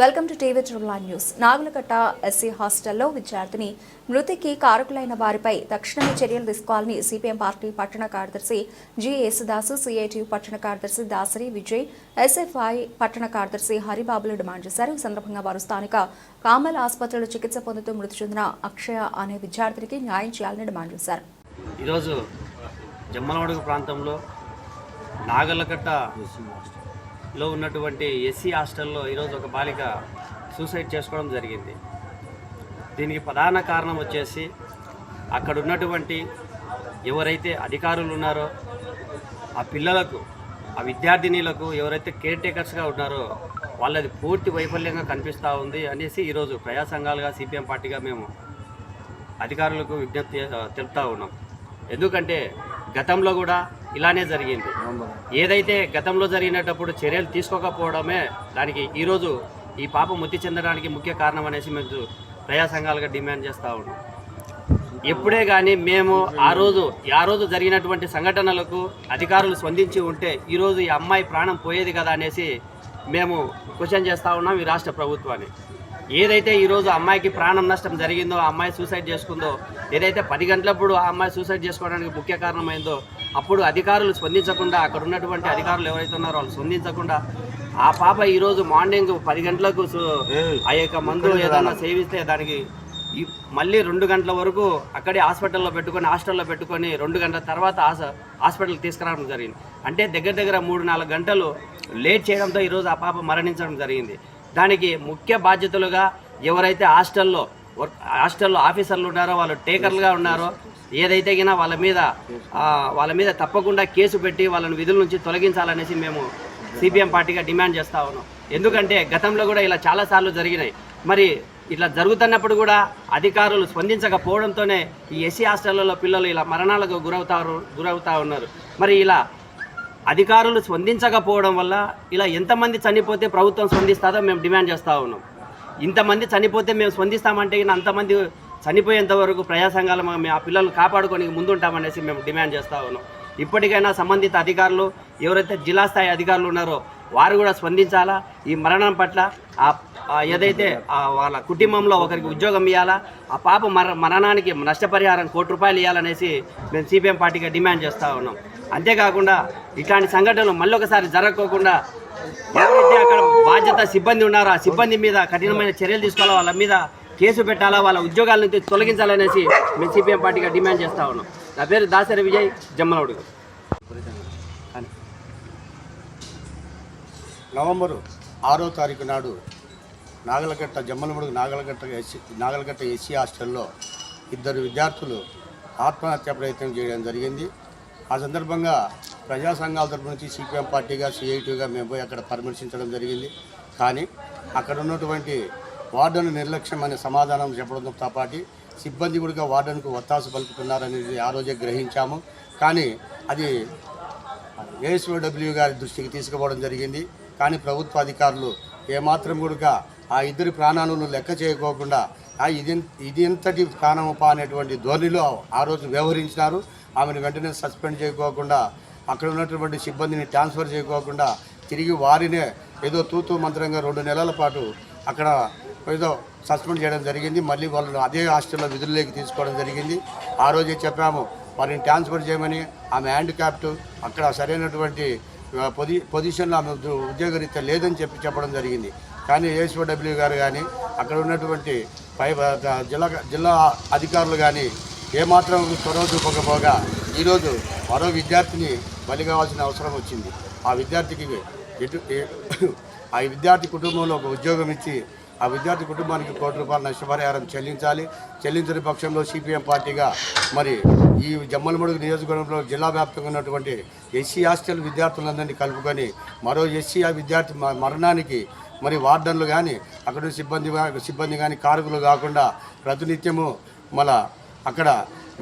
Welcome to TV త్రిబులా news. Nagulakatta SC హాస్టల్లో విద్యార్థిని మృతికి కారకులైన వారిపై తక్షణమే చర్యలు తీసుకోవాలని సిపిఎం పార్టీ పట్టణ కార్యదర్శి జి యేసుదాసు సిఐటియు పట్టణ కార్యదర్శి దాసరి విజయ్ ఎస్ఎఫ్ఐ పట్టణ కార్యదర్శి హరిబాబులు డిమాండ్ చేశారు. ఈ సందర్భంగా వారు స్థానిక కామల్ ఆసుపత్రిలో చికిత్స పొందుతూ మృతి చెందిన అక్షయ అనే విద్యార్థినికి న్యాయం చేయాలని డిమాండ్ చేశారు. ఈరోజు జమ్మలమడుగు ప్రాంతంలో లో ఉన్నటువంటి ఎస్సీ హాస్టల్లో ఈరోజు ఒక బాలిక సూసైడ్ చేసుకోవడం జరిగింది. దీనికి ప్రధాన కారణం వచ్చేసి అక్కడ ఉన్నటువంటి ఎవరైతే అధికారులు ఉన్నారో ఆ పిల్లలకు ఆ విద్యార్థినీలకు ఎవరైతే కేర్ టేకర్స్గా ఉన్నారో వాళ్ళది పూర్తి వైఫల్యంగా కనిపిస్తూ ఉంది అనేసి ఈరోజు ప్రజా సంఘాలుగా సిపిఎం పార్టీగా మేము అధికారులకు విజ్ఞప్తి తెలుపుతూ ఉన్నాం. ఎందుకంటే గతంలో కూడా ఇలానే జరిగింది. ఏదైతే గతంలో జరిగినప్పుడు చర్యలు తీసుకోకపోవడమే దానికి ఈరోజు ఈ పాప మృతి చెందడానికి ముఖ్య కారణం అనేసి మేము ప్రజా సంఘాలుగా డిమాండ్ చేస్తూ ఉన్నాం. ఎప్పుడే కానీ మేము ఆ రోజు ఆ రోజు జరిగినటువంటి సంఘటనలకు అధికారులు స్పందించి ఉంటే ఈరోజు ఈ అమ్మాయి ప్రాణం పోయేది కదా అనేసి మేము క్వశ్చన్ చేస్తూ ఉన్నాం ఈ రాష్ట్ర ప్రభుత్వాన్ని. ఏదైతే ఈరోజు అమ్మాయికి ప్రాణం నష్టం జరిగిందో ఆ అమ్మాయి సూసైడ్ చేసుకుందో ఏదైతే పది గంటలప్పుడు ఆ అమ్మాయి సూసైడ్ చేసుకోవడానికి ముఖ్య కారణమైందో అప్పుడు అధికారులు స్పందించకుండా అక్కడ ఉన్నటువంటి అధికారులు ఎవరైతే ఉన్నారో వాళ్ళు స్పందించకుండా ఆ పాప ఈరోజు మార్నింగ్ పది గంటలకు సు- ఆ యొక్క మందు ఏదైనా సేవిస్తే దానికి మళ్ళీ రెండు గంటల వరకు అక్కడే హాస్పిటల్లో పెట్టుకొని హాస్టల్లో పెట్టుకొని రెండు గంటల తర్వాత హాస్- హాస్పిటల్కి తీసుకురావడం జరిగింది. అంటే దగ్గర దగ్గర మూడు నాలుగు గంటలు లేట్ చేయడంతో ఈరోజు ఆ పాప మరణించడం జరిగింది. దానికి ముఖ్య బాధ్యతలుగా ఎవరైతే హాస్టల్లో హాస్టల్లో ఆఫీసర్లు ఉన్నారో వాళ్ళు టేకర్లుగా ఉన్నారో ఏదైతే గినా వాళ్ళ మీద వాళ్ళ మీద తప్పకుండా కేసు పెట్టి వాళ్ళని విధుల నుంచి తొలగించాలనేసి మేము సిపిఎం పార్టీగా డిమాండ్ చేస్తా ఉన్నాం. ఎందుకంటే గతంలో కూడా ఇలా చాలాసార్లు జరిగినాయి. మరి ఇట్లా జరుగుతున్నప్పుడు కూడా అధికారులు స్పందించకపోవడంతోనే ఈ ఎస్సీ హాస్టళ్ళలో పిల్లలు ఇలా మరణాలకు గురవుతారు గురవుతా ఉన్నారు. మరి ఇలా అధికారులు స్పందించకపోవడం వల్ల ఇలా ఎంతమంది చనిపోతే ప్రభుత్వం స్పందిస్తుందో మేము డిమాండ్ చేస్తూ ఉన్నాం. ఇంతమంది చనిపోతే మేము స్పందిస్తామంటే అంతమంది చనిపోయేంత వరకు ప్రజా సంఘాలు మేము ఆ పిల్లల్ని కాపాడుకొని ముందుంటామనేసి మేము డిమాండ్ చేస్తూ ఉన్నాం. ఇప్పటికైనా సంబంధిత అధికారులు ఎవరైతే జిల్లా స్థాయి అధికారులు ఉన్నారో వారు కూడా స్పందించాలా? ఈ మరణం పట్ల ఆ ఏదైతే వాళ్ళ కుటుంబంలో ఒకరికి ఉద్యోగం ఇవ్వాలా ఆ పాప మర మరణానికి నష్టపరిహారం కోటి రూపాయలు ఇవ్వాలనేసి మేము సిపిఎం పార్టీగా డిమాండ్ చేస్తూ ఉన్నాం. అంతేకాకుండా ఇట్లాంటి సంఘటనలు మళ్ళీ ఒకసారి జరగకోకుండా ఎవరైతే అక్కడ బాధ్యత సిబ్బంది ఉన్నారో ఆ సిబ్బంది మీద కఠినమైన చర్యలు తీసుకోవాలా? వాళ్ళ మీద కేసు పెట్టాలా? వాళ్ళ ఉద్యోగాల నుంచి తొలగించాలనేసి మేము సిపిఎం పార్టీగా డిమాండ్ చేస్తా ఉన్నాం. నా పేరు దాసరి విజయ్ జమ్మలవుడు నవంబరు ఆరో తారీఖు నాడు నాగలకట్ట జమ్మలమడుగు నాగలగట్ట ఎస్సీ నాగలగట్ట ఎస్సీ హాస్టల్లో ఇద్దరు విద్యార్థులు ఆత్మహత్య ప్రయత్నం చేయడం జరిగింది. ఆ సందర్భంగా ప్రజా సంఘాల తరపు నుంచి సిపిఎం పార్టీగా సిఐటీగా మేము పోయి అక్కడ పరామర్శించడం జరిగింది. కానీ అక్కడ ఉన్నటువంటి వార్డును నిర్లక్ష్యం అనే సమాధానం చెప్పడంతో పాటు సిబ్బంది కూడా వార్డన్కు ఒత్తాసు పలుకుతున్నారనేది ఆ రోజే గ్రహించాము. కానీ అది ఏఎస్ఓడబ్ల్యూ గారి దృష్టికి తీసుకుపోవడం జరిగింది. కానీ ప్రభుత్వ అధికారులు ఏమాత్రం కూడా ఆ ఇద్దరి ప్రాణాలను లెక్క చేయకోకుండా ఇది ఇది ఎంతటి ప్రాణముపా అనేటువంటి ధోరణిలో ఆ రోజు వ్యవహరించినారు. ఆమెను వెంటనే సస్పెండ్ చేయకోకుండా అక్కడ ఉన్నటువంటి సిబ్బందిని ట్రాన్స్ఫర్ చేయకోకుండా తిరిగి వారినే ఏదో తూతూ మంత్రంగా రెండు నెలల పాటు అక్కడ ఏదో సస్పెండ్ చేయడం జరిగింది. మళ్ళీ వాళ్ళు అదే హాస్టల్లో విధుల్లోకి తీసుకోవడం జరిగింది. ఆ రోజే చెప్పాము వారిని ట్రాన్స్ఫర్ చేయమని ఆమె హ్యాండిక్యాప్ట్ అక్కడ సరైనటువంటి పొజి పొజిషన్లో ఆమె ఉద్యోగరీత్యా లేదని చెప్పి చెప్పడం జరిగింది. కానీ ఏఎస్ఓడబ్ల్యూ గారు కానీ అక్కడ ఉన్నటువంటి పై జిల్లా జిల్లా అధికారులు కానీ ఏమాత్రం చొరవ చూపకపోగా ఈరోజు మరో విద్యార్థిని బలి కావాల్సిన అవసరం వచ్చింది. ఆ విద్యార్థికి ఎటు ఆ విద్యార్థి కుటుంబంలో ఒక ఉద్యోగం ఇచ్చి ఆ విద్యార్థి కుటుంబానికి కోటి రూపాయల నష్టపరిహారం చెల్లించాలి. చెల్లించని పక్షంలో సిపిఎం పార్టీగా మరి ఈ జమ్మలమడుగు నియోజకవర్గంలో జిల్లా వ్యాప్తంగా ఉన్నటువంటి ఎస్సీ హాస్టల్ విద్యార్థులందరినీ కలుపుకొని మరో ఎస్సీ ఆ విద్యార్థి మరణానికి మరి వార్డన్లు కానీ అక్కడ సిబ్బంది సిబ్బంది కానీ కారకులు కాకుండా ప్రతినిత్యము మళ్ళా అక్కడ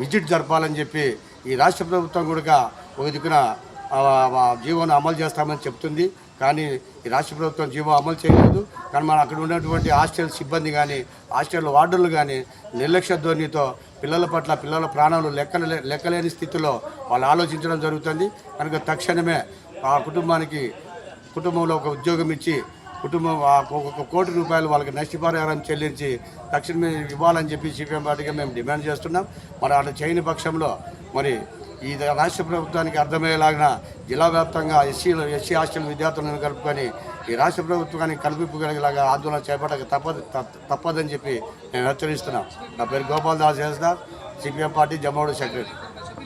విజిట్ జరపాలని చెప్పి ఈ రాష్ట్ర ప్రభుత్వం కూడా ఒక దిక్కున జీవోను అమలు చేస్తామని చెప్తుంది. కానీ ఈ రాష్ట్ర ప్రభుత్వం జీవో అమలు చేయలేదు. కానీ మనం అక్కడ ఉన్నటువంటి హాస్టల్ సిబ్బంది కానీ హాస్టల్ వార్డులు కానీ నిర్లక్ష్య ధోరణితో పిల్లల పట్ల పిల్లల ప్రాణాలు లెక్కన లెక్కలేని స్థితిలో వాళ్ళు ఆలోచించడం జరుగుతుంది. కనుక తక్షణమే ఆ కుటుంబానికి కుటుంబంలో ఒక ఉద్యోగం ఇచ్చి కుటుంబం ఒక కోటి రూపాయలు వాళ్ళకి నష్టపరిహారం చెల్లించి తక్షణమే ఇవ్వాలని చెప్పి సిపిఎం పార్టీగా మేము డిమాండ్ చేస్తున్నాం. మరి అటు చేయని పక్షంలో మరి ఈ రాష్ట్ర ప్రభుత్వానికి అర్థమయ్యేలాగా జిల్లా వ్యాప్తంగా ఎస్సీలు ఎస్సీ హాస్టల్ విద్యార్థులను కలుపుకొని ఈ రాష్ట్ర ప్రభుత్వానికి కల్పింపగలిగేలాగా ఆందోళన చేపట్టక తప్పదు తప్ప- తప్పదని చెప్పి మేము హెచ్చరిస్తున్నాం. నా పేరు గోపాల్ దాస్ చేస్తా సిపిఎం పార్టీ జమ్మూడు సెక్రటరీ.